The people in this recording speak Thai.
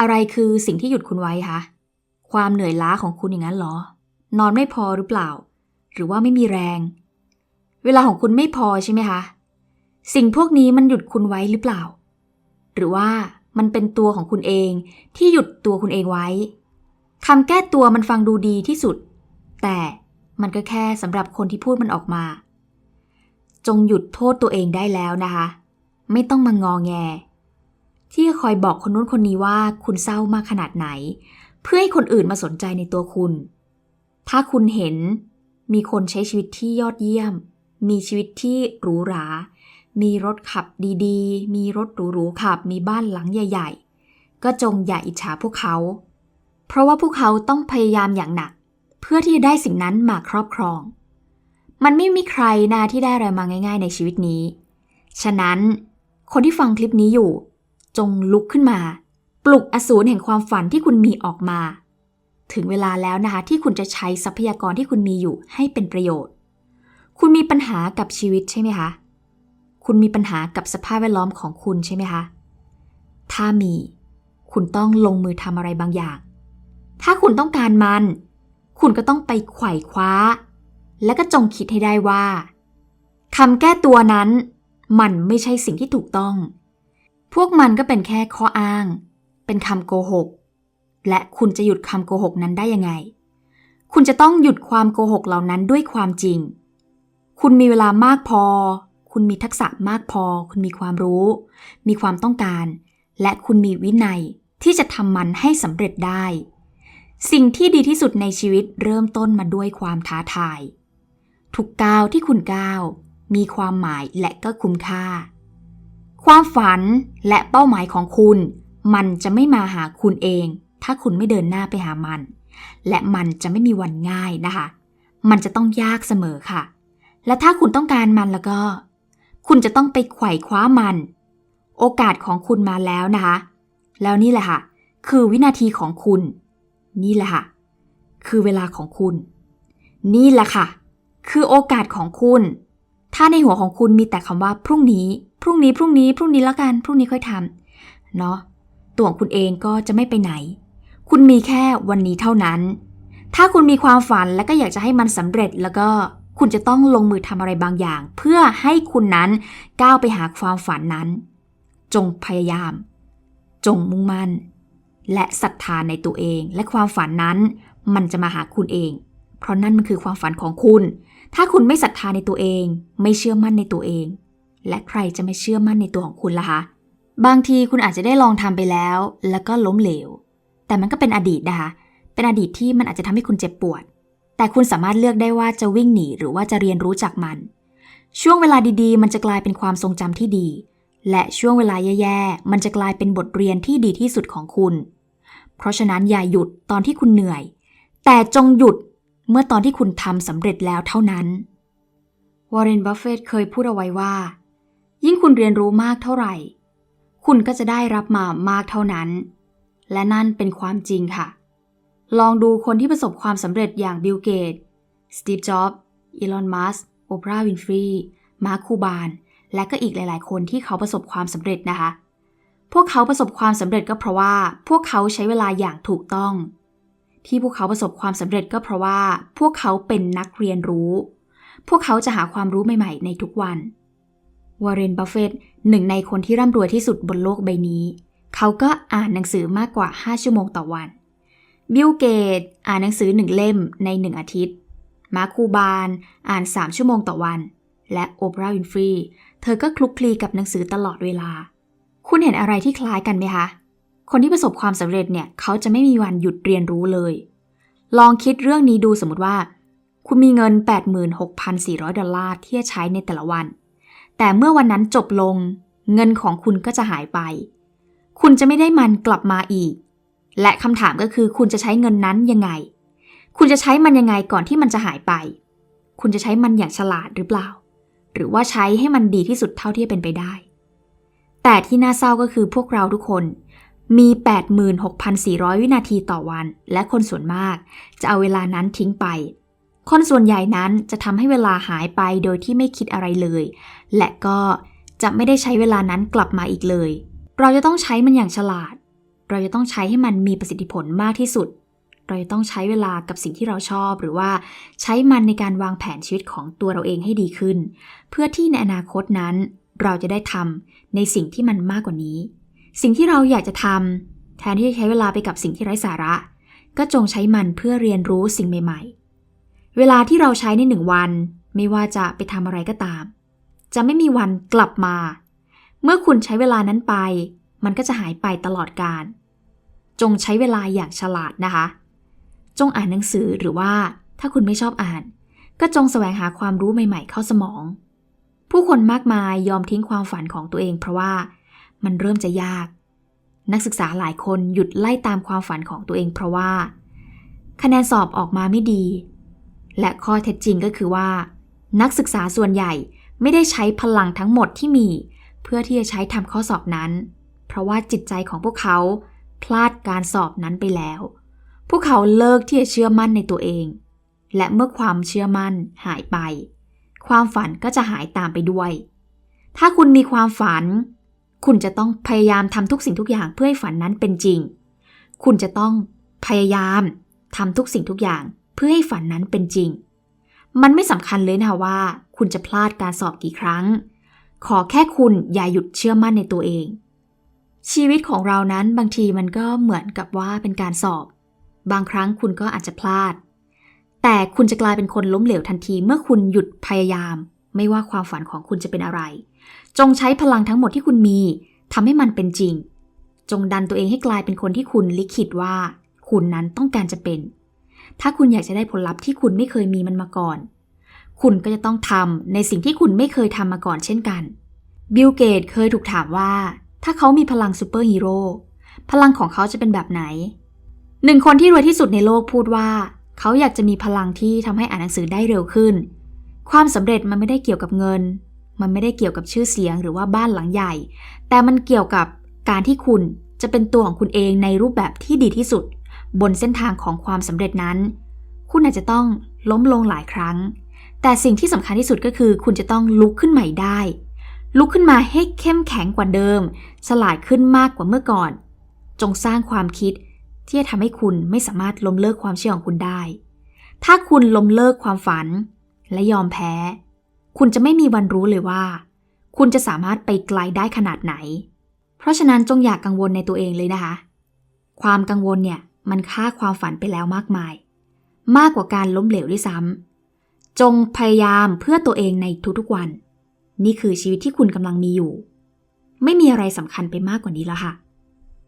อะไรคือสิ่งที่หยุดคุณไว้คะ ความเหนื่อยล้าของคุณอย่างนั้นเหรอ นอนไม่พอหรือเปล่า หรือว่าไม่มีแรง เวลาของคุณไม่พอใช่ไหมคะ สิ่งพวกนี้มันหยุดคุณไว้หรือเปล่า หรือว่ามันเป็นตัวของคุณเองที่หยุดตัวคุณเองไว้คำแก้ตัวมันฟังดูดีที่สุด แต่มันก็แค่สำหรับคนที่พูดมันออกมา จงหยุดโทษตัวเองได้แล้วนะคะ ไม่ต้องมางอแง ที่จะคอยบอกคนนู้นคนนี้ว่าคุณเศร้ามากขนาดไหน เพื่อให้คนอื่นมาสนใจในตัวคุณ ถ้าคุณเห็นมีคนใช้ชีวิตที่ยอดเยี่ยม มีชีวิตที่หรูหรา มีรถขับดีๆ มีรถหรูๆขับ มีบ้านหลังใหญ่ ๆ ก็จงอย่าอิจฉาพวกเขา เพราะว่าพวกเขาต้องพยายามอย่างหนัก เพื่อที่จะได้สิ่งนั้นมาครอบครอง มันไม่มีใครนาที่ได้อะไรมาง่าย ๆ ในชีวิตนี้ ฉะนั้นคนที่ฟังคลิปนี้อยู่ จงลุกขึ้นมา ปลุกอสูรแห่งความฝันที่คุณมีออกมา ถึงเวลาแล้วนะคะที่คุณจะใช้ทรัพยากรที่คุณมีอยู่ให้เป็นประโยชน์ คุณมีปัญหากับชีวิตใช่ไหมคะ คุณมีปัญหากับสภาพแวดล้อมของคุณใช่ไหมคะ ถ้ามี คุณต้องลงมือทำอะไรบางอย่าง ถ้าคุณต้องการมัน คุณก็ต้องไปไขว่คว้า และก็จงคิดให้ได้ว่าคำแก้ตัวนั้น มันไม่ใช่สิ่งที่ถูกต้อง พวกมันก็เป็นแค่ข้ออ้าง เป็นคำโกหก และคุณจะหยุดคำโกหกนั้นได้ยังไง คุณจะต้องหยุดความโกหกเหล่านั้นด้วยความจริง คุณมีเวลามากพอ คุณมีทักษะมากพอ คุณมีความรู้ มีความต้องการ และคุณมีวินัยที่จะทำมันให้สำเร็จได้ สิ่งที่ดีที่สุดในชีวิตเริ่มต้นมาด้วยความท้าทาย ทุกก้าวที่คุณก้าวมีความหมายและก็คุ้มค่า ความฝันและเป้าหมายของคุณ มันจะไม่มาหาคุณเอง ถ้าคุณไม่เดินหน้าไปหามัน และมันจะไม่มีวันง่ายนะคะ มันจะต้องยากเสมอค่ะ และถ้าคุณต้องการมันแล้วก็ คุณจะต้องไปไขว่คว้ามัน โอกาสของคุณมาแล้วนะคะ แล้วนี่แหละค่ะ คือวินาทีของคุณ นี่แหละค่ะ คือเวลาของคุณ นี่แหละค่ะ คือโอกาสของคุณ ถ้าในหัวของคุณมีแต่คำว่าพรุ่งนี้ พรุ่งนี้พรุ่งนี้พรุ่งนี้แล้วกัน พรุ่งนี้ค่อยทำเนาะตัวของคุณเองก็จะไม่ไปไหน คุณมีแค่วันนี้เท่านั้น ถ้าคุณมีความฝันและก็อยากจะให้มันสำเร็จแล้วก็คุณจะต้องลงมือทำอะไรบางอย่าง เพื่อให้คุณนั้นก้าวไปหาความฝันนั้น จงพยายาม จงมุ่งมั่น และศรัทธาในตัวเอง และความฝันนั้น มันจะมาหาคุณเอง เพราะนั่นมันคือความฝันของคุณ ถ้าคุณไม่ศรัทธาในตัวเอง ไม่เชื่อมั่นในตัวเอง และใครจะไม่เชื่อมั่นในตัวของคุณล่ะคะ บางทีคุณอาจจะได้ลองทำไปแล้ว แล้วก็ล้มเหลว แต่มันก็เป็นอดีตนะคะ เป็นอดีตที่มันอาจจะทำให้คุณเจ็บปวด แต่คุณสามารถเลือกได้ว่าจะวิ่งหนีหรือว่าจะเรียนรู้จากมัน ช่วงเวลาดีๆ มันจะกลายเป็นความทรงจำที่ดี และช่วงเวลาแย่ๆ มันจะกลายเป็นบทเรียนที่ดีที่สุดของคุณ เพราะฉะนั้นอย่าหยุดตอนที่คุณเหนื่อย แต่จงหยุดเมื่อตอนที่คุณทำสำเร็จแล้วเท่านั้น วอร์เรน บัฟเฟตเคยพูดเอาไว้ว่า ยิ่งคุณเรียนรู้มากเท่าไหร่ คุณก็จะได้รับมามากเท่านั้น และนั่นเป็นความจริงค่ะ ลองดูคนที่ประสบความสำเร็จอย่างบิลเกต สตีฟ จ็อบส์ อีลอน มัสก์โอปราห์ วินฟรี มาร์ค คูบาน และก็อีกหลาย ๆ คนที่เขาประสบความสำเร็จนะคะ พวกเขาประสบความสำเร็จก็เพราะว่า พวกเขาใช้เวลาอย่างถูกต้อง ที่พวกเขาประสบความสำเร็จก็เพราะว่า พวกเขาเป็นนักเรียนรู้ พวกเขาจะหาความรู้ใหม่ ๆ ในทุกวัน วอร์เรนบัฟเฟตหนึ่งในคนที่ร่ำรวยที่สุดบนโลกใบนี้ เขาก็อ่านหนังสือมากกว่า 5 ชั่วโมงต่อวัน บิลเกตอ่านหนังสือหนึ่งเล่มในหนึ่งอาทิตย์ มาคคูบานอ่าน 3 ชั่วโมงต่อวัน และโอปราห์วินฟรีเธอก็คลุกคลีกับหนังสือตลอดเวลา คุณเห็นอะไรที่คล้ายกันไหมคะ คนที่ประสบความสำเร็จเนี่ยเขาจะไม่มีวันหยุดเรียนรู้เลย ลองคิดเรื่องนี้ดูสมมติว่า คุณมีเงิน 86,400 ดอลลาร์ที่จะใช้ในแต่ละวัน แต่เมื่อวันนั้นจบลง เงินของคุณก็จะหายไป คุณจะไม่ได้มันกลับมาอีก และคำถามก็คือคุณจะใช้เงินนั้นยังไง คุณจะใช้มันยังไงก่อนที่มันจะหายไป คุณจะใช้มันอย่างฉลาดหรือเปล่า หรือว่าใช้ให้มันดีที่สุดเท่าที่เป็นไปได้ แต่ที่น่าเศร้าก็คือพวกเราทุกคนมี 86,400 วินาทีต่อวัน และคนส่วนมาก จะเอาเวลานั้นทิ้งไป คนส่วนใหญ่นั้นจะทำให้เวลาหายไปโดยที่ไม่คิดอะไรเลย และก็จะไม่ได้ใช้เวลานั้นกลับมาอีกเลย เราจะต้องใช้มันอย่างฉลาด เราจะต้องใช้ให้มันมีประสิทธิผลมากที่สุด เราจะต้องใช้เวลากับสิ่งที่เราชอบ หรือว่าใช้มันในการวางแผนชีวิตของตัวเราเองให้ดีขึ้น เพื่อที่ในอนาคตนั้น เราจะได้ทำในสิ่งที่มันมากกว่านี้ สิ่งที่เราอยากจะทำแทนที่จะใช้เวลาไปกับสิ่งที่ไร้สาระ ก็จงใช้มันเพื่อเรียนรู้สิ่งใหม่ ๆ เวลาที่เราใช้ในหนึ่งวัน ไม่ว่าจะไปทำอะไรก็ตาม จะไม่มีวันกลับมา เมื่อคุณใช้เวลานั้นไป มันก็จะหายไปตลอดกาลจงใช้เวลาอย่างฉลาดนะคะ จงอ่านหนังสือหรือว่าถ้าคุณไม่ชอบอ่าน ก็จงแสวงหาความรู้ใหม่ๆ เข้าสมอง ผู้คนมากมายยอมทิ้งความฝันของตัวเองเพราะว่ามันเริ่มจะยาก นักศึกษาหลายคนหยุดไล่ตามความฝันของตัวเองเพราะว่า คะแนนสอบออกมาไม่ดี และข้อเท็จจริงก็คือว่า นักศึกษาส่วนใหญ่ไม่ได้ใช้พลังทั้งหมดที่มี เพื่อที่จะใช้ทำข้อสอบนั้น เพราะว่าจิตใจของพวกเขาพลาดการสอบนั้นไปแล้ว พวกเขาเลิกที่จะเชื่อมั่นในตัวเอง และเมื่อความเชื่อมั่นหายไป ความฝันก็จะหายตามไปด้วย ถ้าคุณมีความฝัน คุณจะต้องพยายามทำทุกสิ่งทุกอย่างเพื่อให้ฝันนั้นเป็นจริง คุณจะต้องพยายามทำทุกสิ่งทุกอย่าง พื่อให้ฝันนั้นเป็นจริง มันไม่สำคัญเลยนะคะว่า คุณจะพลาดการสอบกี่ครั้ง ขอแค่คุณอย่าหยุดเชื่อมั่นในตัวเอง ชีวิตของเรานั้นบางทีมันก็เหมือนกับว่าเป็นการสอบ บางครั้งคุณก็อาจจะพลาด แต่คุณจะกลายเป็นคนล้มเหลวทันทีเมื่อคุณหยุดพยายาม ไม่ว่าความฝันของคุณจะเป็นอะไร จงใช้พลังทั้งหมดที่คุณมีทำให้มันเป็นจริง จงดันตัวเองให้กลายเป็นคนที่คุณลิขิตว่า คุณนั้นต้องการจะเป็น ถ้าคุณอยากจะได้ผลลัพธ์ที่คุณไม่เคยมีมันมาก่อน คุณก็จะต้องทำในสิ่งที่คุณไม่เคยทำมาก่อนเช่นกัน บิลเกตเคยถูกถามว่า ถ้าเขามีพลังซูเปอร์ฮีโร่พลังของเขาจะเป็นแบบไหน หนึ่งคนที่รวยที่สุดในโลกพูดว่า เขาอยากจะมีพลังที่ทำให้อ่านหนังสือได้เร็วขึ้น ความสำเร็จมันไม่ได้เกี่ยวกับเงิน มันไม่ได้เกี่ยวกับชื่อเสียงหรือว่าบ้านหลังใหญ่ แต่มันเกี่ยวกับการที่คุณจะเป็นตัวของคุณเองในรูปแบบที่ดีที่สุด บนเส้นทางของความสำเร็จนั้น คุณอาจจะต้องล้มลงหลายครั้ง แต่สิ่งที่สำคัญที่สุดก็คือ คุณจะต้องลุกขึ้นใหม่ได้ ลุกขึ้นมาให้เข้มแข็งกว่าเดิม ฉลาดขึ้นมากกว่าเมื่อก่อน จงสร้างความคิดที่จะทำให้คุณไม่สามารถล้มเลิกความเชื่อของคุณได้ ถ้าคุณล้มเลิกความฝัน และยอมแพ้ คุณจะไม่มีวันรู้เลยว่า คุณจะสามารถไปไกลได้ขนาดไหน เพราะฉะนั้นจงอย่ากกังวลในตัวเองเลยนะคะ ความกังวลเนี่ย มันฆ่าความฝันไปแล้วมากมาย มากกว่าการล้มเหลวด้วยซ้ำจงพยายามเพื่อตัวเองในทุกๆวัน นี่คือชีวิตที่คุณกำลังมีอยู่ ไม่มีอะไรสำคัญไปมากกว่านี้แล้วค่ะ